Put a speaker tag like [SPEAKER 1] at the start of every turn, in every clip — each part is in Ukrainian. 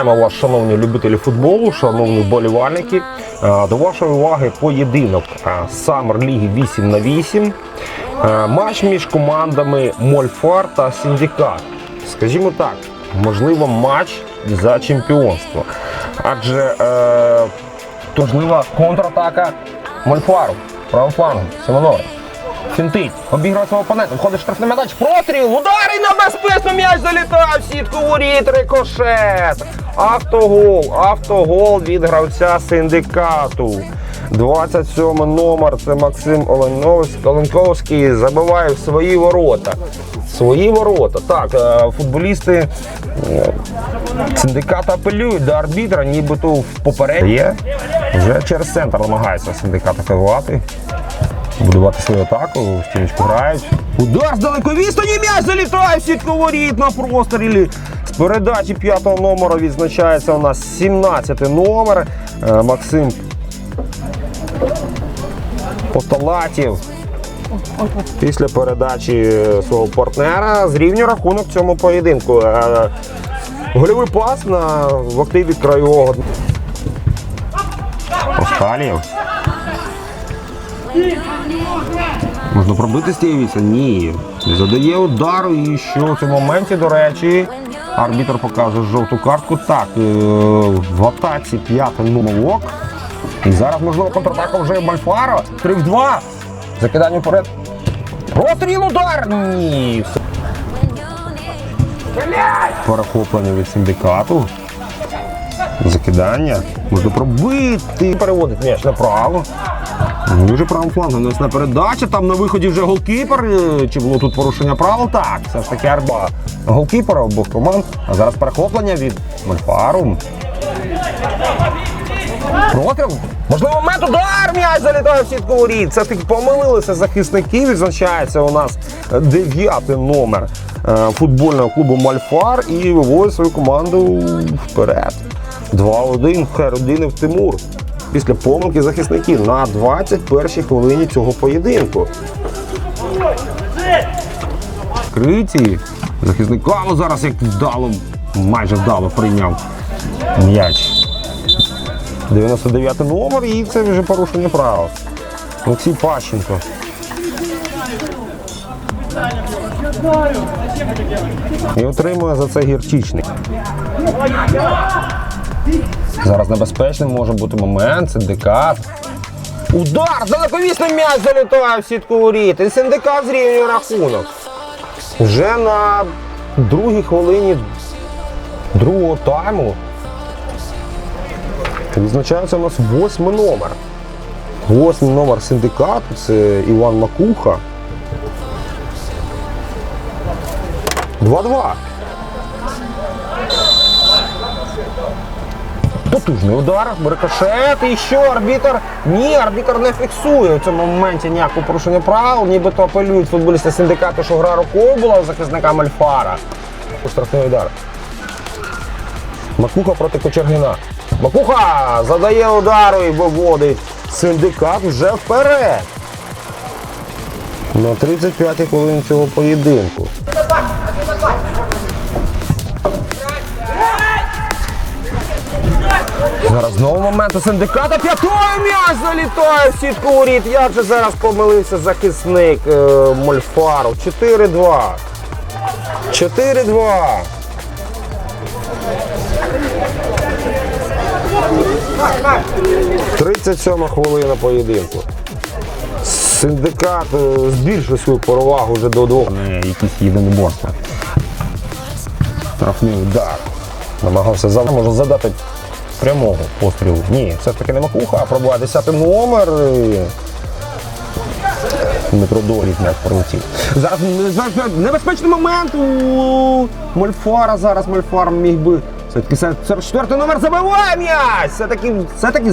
[SPEAKER 1] Вітаємо вас, шановні любителі футболу, шановні вболівальники. Е, До вашої уваги поєдинок Саммер Ліги 8 на 8. Е, Матч між командами Мольфар та Сіндикат. Скажімо так, можливо, матч за чемпіонство. Адже е, можлива контратака Мольфару правим флангом. Симонова. Фінтить, обіграє свого опонента, входить штрафний м'яч, простріл, удар і небезпечно м'яч залітає в сітку воріт, рикошет. Автогол, автогол від гравця синдикату. 27 номер, це Максим Оленковський, забиває в свої ворота. Свої ворота. Так, е, футболісти е, синдиката апелюють до арбітра, нібито в попередньо. Є. Вже через центр намагається синдикат апелювати будувати свою атаку, в стіночку грають. Удар з далекої відстані м'яч залітає в сітку воріт на прострілі. З передачі п'ятого номера відзначається у нас 17 номер. Е, Максим Посталатів. Після передачі свого партнера зрівнює рахунок цьому поєдинку. Е, Гольовий пас на в активі краєвого. Посталів. Можна пробити з тієї віса? Ні. Задає удар і що в цьому моменті, до речі, арбітр показує жовту картку. Так, е, в атаці п'ятий номовок. І зараз, можливо, контратака вже Мальфара. 3 в 2. Закидання вперед. Розстріл удар! Ні. Перехоплення від синдикату. Закидання. Можна пробити. Переводить м'яч направо. Дуже правим флангом. Несна передача. Там на виході вже голкіпер. Е, Чи було тут порушення правил? Так, все ж таки арба голкіпера обох команд. А зараз перехоплення від Мальфару. Протрил. Можливо, момент удар м'яч залітає в сітку воріт. Це таки помилилися захисники. Відзначається у нас дев'ятий номер е, футбольного клубу Мальфар і виводить свою команду вперед. 2-1 Херодинів Тимур. Після помилки захисників на 21-й хвилині цього поєдинку. Криті. Захисник зараз як вдало, майже вдало прийняв м'яч. 99 номер і це вже порушення правил. Олексій Пащенко. І отримує за це гірчичник. Зараз небезпечним може бути момент, синдикат. Удар! Далековісний м'яч залітає в сітку воріт. І синдикат зрівнює рахунок. Вже на другій хвилині другого тайму відзначається у нас восьмий номер. Восьмий номер синдикату це Іван Макуха. 2-2. Потужний удар, рикошет, і що арбітр? Ні, арбітр не фіксує у цьому моменті ніякого порушення правил, нібито апелюють футболісти синдикату, що гра рукою була захисника Мальфара. Штрафний удар. Макуха проти Кочергіна. Макуха задає удару і виводить синдикат вже вперед. На 35-й хвилині цього поєдинку. Зараз знову момент у синдиката. П'ятою м'яч залітає в сітку воріт. Як же зараз помилився захисник е, Мольфару. 4-2. 4-2. Тридцять сьома хвилина поєдинку. Синдикат е, збільшує свою перевагу вже до двох. Не якісь єдиноборства. Штрафний удар. Намагався за може задати прямого пострілу. Ні, все ж таки не макуха, а пробуває 10 номер. Дмитро Долів м'яч пролетів. Зараз зараз небезпечний момент у Мольфара. Зараз Мольфар міг би. Все-таки 44 номер забиває м'яч! Все-таки все-таки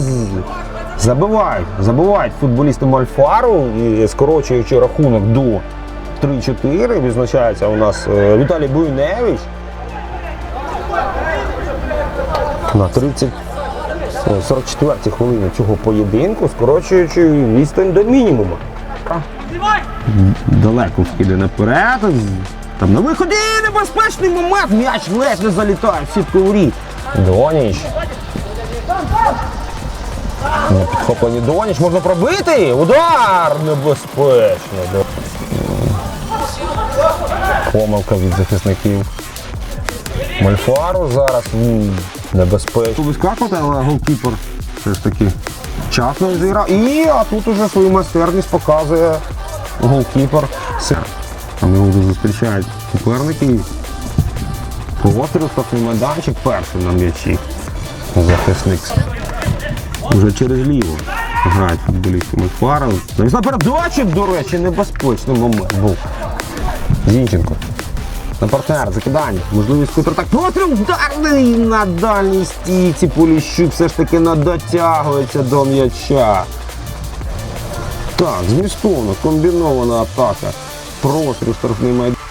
[SPEAKER 1] забивають. Забивають футболісти Мольфару і скорочуючи рахунок до 3-4. Відзначається у нас е, Віталій Буйневич. На 30 44-й хвилині цього поєдинку, скорочуючи відстань до мінімуму. Далеко вкиде наперед. Там на виході небезпечний момент. М'яч ледь не залітає в сітку воріт. Доніч. На підхопленні Доніч можна пробити. Удар небезпечно. Помилка від захисників. Мальфару зараз небезпечно. Вискакувати, але голкіпер все ж таки вчасно зіграв. І а тут уже свою майстерність показує голкіпер. Там його зустрічають суперники. Постріл, штрафний майданчик, перший на м'ячі. Захисник. Уже через ліво грають футболісти Мальфара. Навісна передачі, до речі, небезпечний момент був. Зінченко. На партнер, закидання, можливість контратак. Постріл вдарний на дальній стійці. Поліщук все ж таки не дотягується до м'яча. Так, змістовно, комбінована атака. Простріл штрафний майданчик.